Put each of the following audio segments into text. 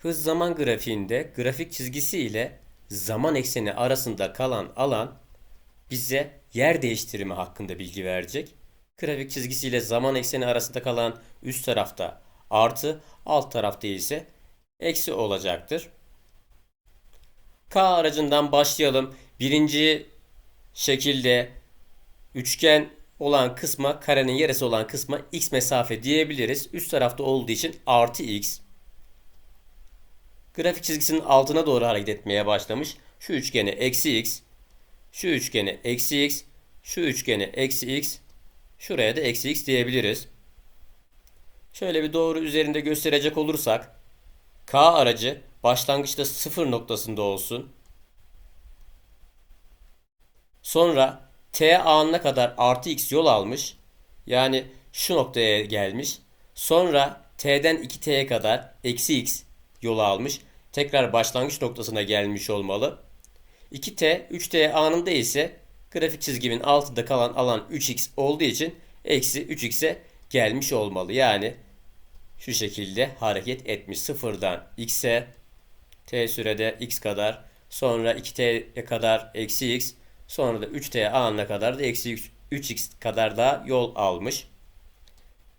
Hız zaman grafiğinde grafik çizgisi ile zaman ekseni arasında kalan alan bize yer değiştirimi hakkında bilgi verecek. Grafik çizgisi ile zaman ekseni arasında kalan üst tarafta artı, alt tarafta ise eksi olacaktır. K aracından başlayalım. Birinci şekilde üçgen olan kısma, karenin yarısı olan kısma x mesafe diyebiliriz. Üst tarafta olduğu için artı x. Grafik çizgisinin altına doğru hareket etmeye başlamış. Şu üçgene eksi x, şu üçgene eksi x, şu üçgene eksi x, şuraya da eksi x diyebiliriz. Şöyle bir doğru üzerinde gösterecek olursak, K aracı başlangıçta sıfır noktasında olsun. Sonra T anına kadar artı x yol almış. Yani şu noktaya gelmiş. Sonra T'den 2T'ye kadar eksi x yol almış. Tekrar başlangıç noktasına gelmiş olmalı. 2T, 3T anında ise grafik çizgimin altında kalan alan 3x olduğu için eksi 3x'e gelmiş olmalı. Yani şu şekilde hareket etmiş. Sıfırdan x'e t sürede x kadar sonra 2t'ye kadar eksi x sonra da 3t anına kadar da eksi 3x kadar da yol almış.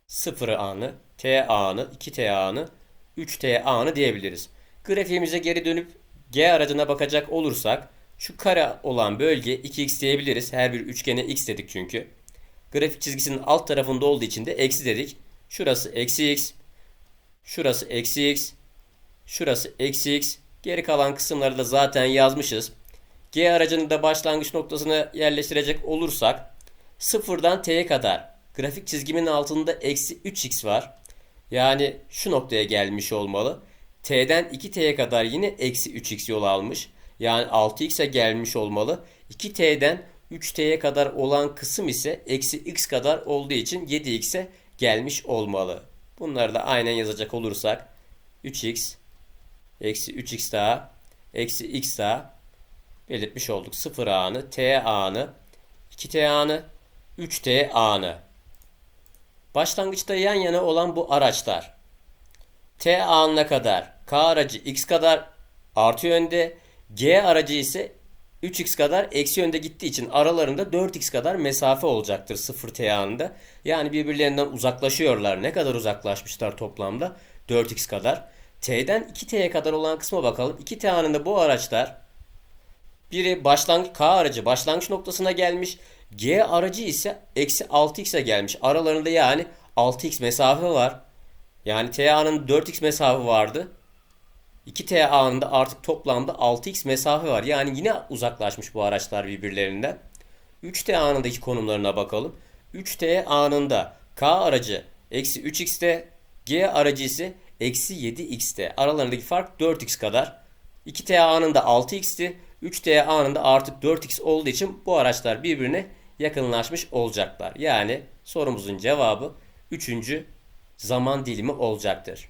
0 anı, t anı, 2t anı, 3t anı diyebiliriz. Grafiğimize geri dönüp G aracına bakacak olursak şu kare olan bölge 2x diyebiliriz. Her bir üçgene x dedik çünkü. Grafik çizgisinin alt tarafında olduğu için de eksi dedik. Şurası eksi x, şurası eksi x, şurası eksi x. Geri kalan kısımları da zaten yazmışız. G aracını da başlangıç noktasına yerleştirecek olursak sıfırdan t'ye kadar grafik çizgimin altında eksi 3x var. Yani şu noktaya gelmiş olmalı. T'den 2t'ye kadar yine eksi 3x yol almış. Yani 6x'e gelmiş olmalı. 2t'den 3t'ye kadar olan kısım ise eksi x kadar olduğu için 7x'e gelmiş olmalı. Bunları da aynen yazacak olursak 3x eksi 3x daha eksi x daha belirtmiş olduk. 0 anı, t anı, 2t anı, 3t anı. Başlangıçta yan yana olan bu araçlar t anına kadar k aracı x kadar artı yönde, g aracı ise 3x kadar eksi yönde gittiği için aralarında 4x kadar mesafe olacaktır 0 t anında. Yani birbirlerinden uzaklaşıyorlar. Ne kadar uzaklaşmışlar toplamda? 4x kadar. T'den 2T'ye kadar olan kısma bakalım. 2T anında bu araçlar biri başlangıç K aracı başlangıç noktasına gelmiş. G aracı ise eksi 6x'e gelmiş. Aralarında yani 6x mesafe var. Yani T anının 4x mesafe vardı. 2T anında artık toplamda 6x mesafe var. Yani yine uzaklaşmış bu araçlar birbirlerinden. 3T anındaki konumlarına bakalım. 3T anında K aracı eksi 3x'te G aracı ise eksi 7x'te. Aralarındaki fark 4x kadar. 2T anında 6x'ti. 3T anında artık 4x olduğu için bu araçlar birbirine yakınlaşmış olacaklar. Yani sorumuzun cevabı 3. zaman dilimi olacaktır.